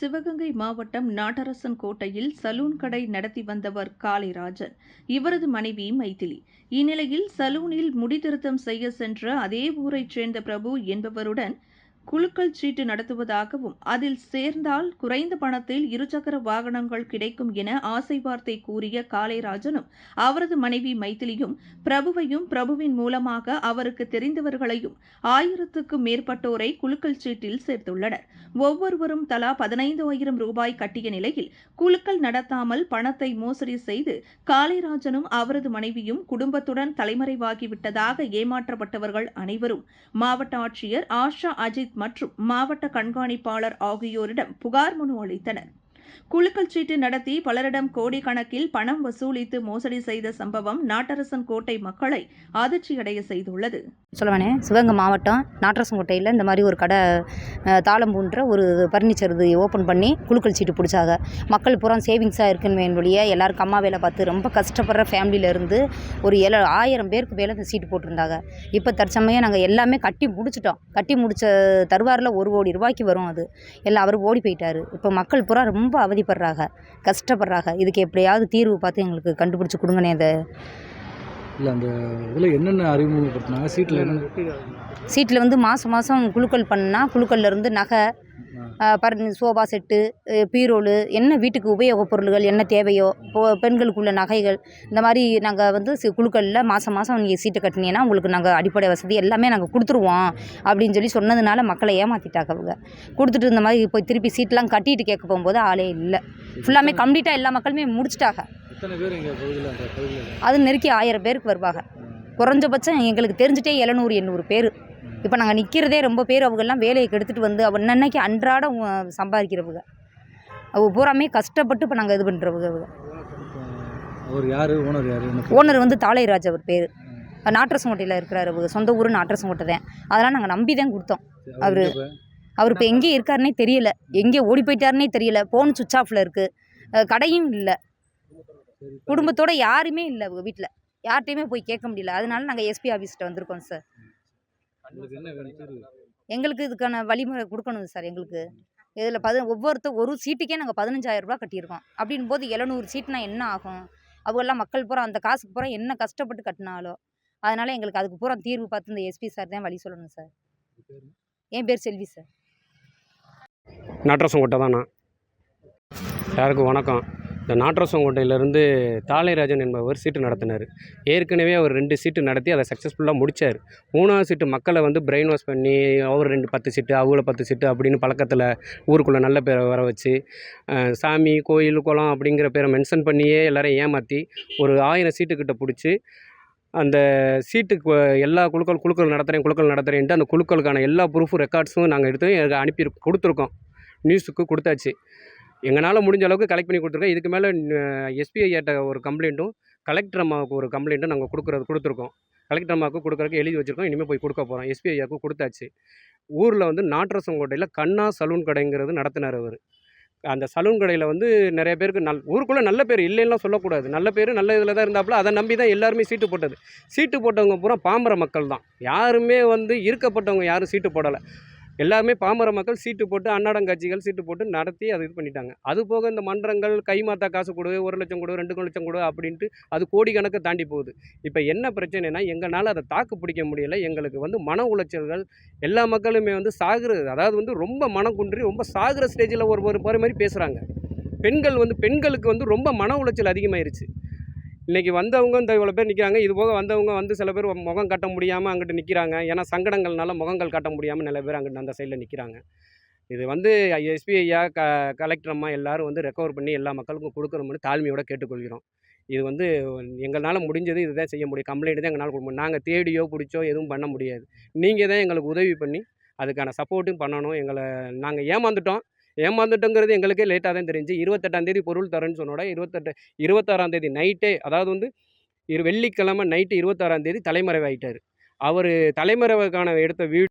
சிவகங்கை மாவட்டம் நாட்டரசன் கோட்டையில் சலூன் கடை நடத்தி வந்தவர் காளிராஜன். இவரது மனைவி மைதிலி. இந்நிலையில் சலூனில் முடிதிருத்தம் செய்ய சென்ற அதே ஊரைச் சேர்ந்த பிரபு என்பவருடன் குழுக்கள் சீட்டு நடத்துவதாகவும் அதில் சேர்ந்தால் குறைந்த பணத்தில் இருசக்கர வாகனங்கள் கிடைக்கும் என ஆசை வார்த்தை கூறிய காளைராஜனும் அவரது மனைவி மைத்திலியும் பிரபுவையும் பிரபுவின் மூலமாக அவருக்கு தெரிந்தவர்களையும் ஆயிரத்துக்கும் மேற்பட்டோரை குழுக்கள் சீட்டில் சேர்த்துள்ளனர். ஒவ்வொருவரும் தலா பதினைந்து ஆயிரம் ரூபாய் கட்டிய நிலையில் குழுக்கள் நடத்தாமல் பணத்தை மோசடி செய்து காளைராஜனும் அவரது மனைவியும் குடும்பத்துடன் தலைமறைவாகிவிட்டதாக ஏமாற்றப்பட்டவர்கள் அனைவரும் மாவட்ட ஆட்சியர் ஆஷா அஜித் மற்றும் மாவட்ட கண்காணிப்பாளர் ஆகியோரிடம் புகார் மனு அளித்தனர். குலுக்கல் சீட்டு நடத்தி பலரிடம் கோடிக்கணக்கில் பணம் வசூலித்து மோசடி செய்த சம்பவம் நாட்டரசன் கோட்டை மக்களை அதிர்ச்சியடைய செய்துள்ளது. சொல்லவனே சிவகங்கை மாவட்டம் நாட்டரசங்கோட்டையில் இந்த மாதிரி ஒரு கடை தாளம்பூன்ற ஒரு பர்னிச்சர் இது ஓப்பன் பண்ணி குழுக்கள் சீட்டு பிடிச்சாங்க. மக்கள் பூரா சேவிங்ஸாக இருக்குன்னு வேண்டிய எல்லாருக்கும் அம்மா வேலை பார்த்து ரொம்ப கஷ்டப்படுற ஃபேமிலியில இருந்து ஒரு ஏழு ஆயிரம் பேருக்கு மேலே இந்த சீட்டு போட்டிருந்தாங்க. இப்போ தற்சமயம் நாங்கள் எல்லாமே கட்டி முடிச்சிட்டோம். கட்டி முடிச்ச தருவாரில் ஒரு கோடி ரூபாய்க்கு வரும் அது. எல்லாம் அவர் ஓடி போயிட்டார். இப்போ மக்கள் பூரா ரொம்ப அவதிப்படுறாங்க. கஷ்டப்படுறாங்க. இதுக்கு எப்படியாவது தீர்வு பார்த்து எங்களுக்கு கண்டுபிடிச்சி கொடுங்கண்ணே இதை இல்லை அந்த இதில் என்னென்ன அறிமுகப்படுத்தினாங்க? சீட்டில் என்னென்ன சீட்டில் வந்து மாதம் மாதம் குலுக்கல் பண்ணால் குலுக்கல்ல இருந்து நகை பர் சோஃபா செட்டு பீரோலு என்ன வீட்டுக்கு உபயோகப் பொருள்கள் என்ன தேவையோ இப்போ பெண்களுக்குள்ள நகைகள் இந்த மாதிரி நாங்கள் வந்து சி குழுக்களில் மாதம் மாதம் நீங்கள் சீட்டு கட்டினீங்கன்னா உங்களுக்கு நாங்கள் அடிப்படை வசதி எல்லாமே நாங்கள் கொடுத்துருவோம் அப்படின்னு சொல்லி சொன்னதுனால மக்களை ஏமாற்றிட்டாங்க அவங்க. கொடுத்துட்டு இந்த மாதிரி இப்போ திருப்பி சீட்லாம் கட்டிட்டு கேட்க போகும்போது ஆளே இல்லை. ஃபுல்லாமே கம்ப்ளீட்டாக எல்லா மக்களுமே முடிச்சிட்டாங்க. அது நெருக்கி ஆயிரம் பேருக்கு வருவாங்க. குறைஞ்சபட்சம் எங்களுக்கு தெரிஞ்சிட்டே எழுநூறு எண்ணூறு பேர். இப்போ நாங்கள் நிற்கிறதே ரொம்ப பேர் அவங்கெல்லாம் வேலையை கெடுத்துட்டு வந்து அவ அன்னன்னைக்கு அன்றாடம் சம்பாதிக்கிறவங்க. அவ பூராமே கஷ்டப்பட்டு இப்போ நாங்கள் இது பண்ணுறவங்க அவங்க. அவர் யார்? ஓனர் யார்? ஓனர் வந்து தாளைராஜ் அவர் பேர். நாட்டரசங்கோட்டையில் இருக்கிறாரு அவங்க. சொந்த ஊர் நாட்டரசங்கோட்டை தான். அதெல்லாம் நாங்கள் நம்பி தான் கொடுத்தோம். அவரு அவர் இப்போ எங்கே இருக்காருனே தெரியல. எங்கே ஓடி போயிட்டாருனே தெரியல. ஃபோன் சுவிச் ஆஃபில் இருக்குது கடையும் இல்லை. குடும்பத்தோட யாருமே இல்லை அவங்க வீட்டில் யார்கிட்டையுமே போய் கேட்க முடியல. அதனால நாங்கள் எஸ்பி ஆஃபீஸ்கிட்ட வந்திருக்கோம் சார் உங்களுக்கு என்ன வேணும் தீர்வு எங்களுக்கு இதுக்கான வழிமுறை கொடுக்கணும் சார் எங்களுக்கு. இதில் பதி ஒவ்வொருத்தர் ஒரு சீட்டுக்கே நாங்கள் பதினஞ்சாயிரம் ரூபாய் கட்டியிருக்கோம். அப்படின் போது எழுநூறு சீட்னா என்ன ஆகும்? அவங்கெல்லாம் மக்கள் பூரா அந்த காசுக்கு பூரா என்ன கஷ்டப்பட்டு கட்டினாலோ அதனால் எங்களுக்கு அதுக்கு பூரா தீர்வு பார்த்து இந்த எஸ்பி சார் தான் வழி சொல்லணும் சார். என் பேர் செல்வி சார். நாட்ரசங்கோட்டை தான் நான். எல்லாருக்கும் வணக்கம். இந்த நாட்ரசங்கோட்டையிலேருந்து தாளைராஜன் என்பவர் சீட்டு நடத்தினார். ஏற்கனவே அவர் ரெண்டு சீட்டு நடத்தி அதை சக்ஸஸ்ஃபுல்லாக முடித்தார் மூணாவது சீட்டு மக்களை வந்து பிரெயின் வாஷ் பண்ணி அவர் ரெண்டு பத்து சீட்டு அவங்கள பத்து சீட்டு அப்படின்னு பழக்கத்தில் ஊருக்குள்ளே நல்ல பேரை வர வச்சு சாமி கோயில் குளம் அப்படிங்கிற பேரை மென்ஷன் பண்ணியே எல்லாரையும் ஏமாற்றி ஒரு ஆயிரம் சீட்டுக்கிட்ட பிடிச்சி அந்த சீட்டுக்கு எல்லா குழுக்கள் குழுக்கள் நடத்துகிறேன் குழுக்கள் நடத்துகிறேன்ட்டு அந்த குழுக்களுக்கான எல்லா ப்ரூஃப் ரெக்கார்ட்ஸும் நாங்கள் எடுத்து அனுப்பி கொடுத்துருக்கோம். நியூஸுக்கு கொடுத்தாச்சு. எங்களால் முடிஞ்ச அளவுக்கு கலெக்ட் பண்ணி கொடுத்துருக்கோம். இதுக்கு மேலே எஸ்பிஐ ஏட்ட ஒரு கம்ப்ளைண்ட்டும் கலெக்டர் அம்மாவுக்கு ஒரு கம்ப்ளைண்ட்டும் நாங்கள் கொடுக்குறது கொடுத்துருக்கோம். கலெக்டர் அம்மாவுக்கு கொடுக்குறதுக்கு எழுதி வச்சுருக்கோம். இனிமேல் போய் கொடுக்க போகிறோம் எஸ்பிஐயாவுக்கு கொடுத்தாச்சு. ஊரில் வந்து நாட்டரசங்கோட்டையில் கண்ணா சலூன் கடைங்கிறது நடத்தினார் அவர். அந்த சலூன் கடையில் வந்து நிறைய பேருக்கு நல் ஊருக்குள்ளே நல்ல பேர் இல்லைன்னா சொல்லக்கூடாது. நல்ல பேர் நல்ல இதில் தான் இருந்தாப்புல அதை நம்பி தான் எல்லாருமே சீட்டு போட்டது. சீட்டு போட்டவங்க பூரா பாம்பர மக்கள் தான் யாருமே வந்து இருக்கப்பட்டவங்க யாரும் சீட்டு போடலை. எல்லாருமே பாமர மக்கள் சீட்டு போட்டு அன்னாடங்கட்சிகள் சீட்டு போட்டு நடத்தி அதை இது பண்ணிட்டாங்க. அது போக இந்த மன்றங்கள் கைமாத்தா காசு கொடு ஒரு லட்சம் கொடு ரெண்டு லட்சம் கொடு அப்படின்ட்டு அது கோடிக்கணக்கை தாண்டி போகுது. இப்போ என்ன பிரச்சனைனா எங்களால் அதை தாக்கு பிடிக்க முடியல. எங்களுக்கு வந்து மன உளைச்சல்கள் எல்லா மக்களுமே வந்து சாகுறது அதாவது வந்து ரொம்ப மனம் குன்றி ரொம்ப சாகுற ஸ்டேஜில் ஒரு ஒரு போகிற மாதிரி பேசுகிறாங்க பெண்கள் வந்து பெண்களுக்கு வந்து ரொம்ப மன உளைச்சல் அதிகமாயிருச்சு. இன்றைக்கி வந்தவங்க இந்த இவ்வளோ பேர் நிற்கிறாங்க இது போக வந்தவங்க வந்து சில பேர் முகம் காட்ட முடியாமல் அங்கிட்டு நிற்கிறாங்க ஏன்னா சங்கடங்கள்னால முகங்கள் காட்ட முடியாமல் நிறைய பேர் அங்கிட்டு அந்த சைடில் நிற்கிறாங்க இது வந்து எஸ்பிஐயா க கலெக்டர் அம்மா எல்லோரும் வந்து ரெக்கவர் பண்ணி எல்லா மக்களுக்கும் கொடுக்கணும்னு தாழ்மையோட கேட்டுக்கொள்கிறோம். இது வந்து எங்களால் முடிஞ்சது இதுதான் செய்ய முடியும். கம்ப்ளைண்ட் தான் எங்களால் கொடுக்க முடியும். நாங்கள் தேடியோ பிடிச்சோ எதுவும் பண்ண முடியாது. நீங்கள் தான் எங்களுக்கு உதவி பண்ணி அதுக்கான சப்போர்ட்டும் பண்ணணும். எங்களை நாங்கள் ஏமாந்துட்டோம். ஏமாந்துட்டோங்கிறது எங்களுக்கே லேட்டாக தான் தெரிஞ்சு. இருபத்தெட்டாம் தேதி பொருள் தரேன்னு சொன்னோட இருபத்தெட்டு இருபத்தாறாம் தேதி நைட்டே அதாவது வந்து இரு வெள்ளிக்கிழமை நைட்டு இருபத்தாறாம் தேதி தலைமறைவாயிட்டார். அவர் தலைமறைவுக்கான எடுத்த வீடு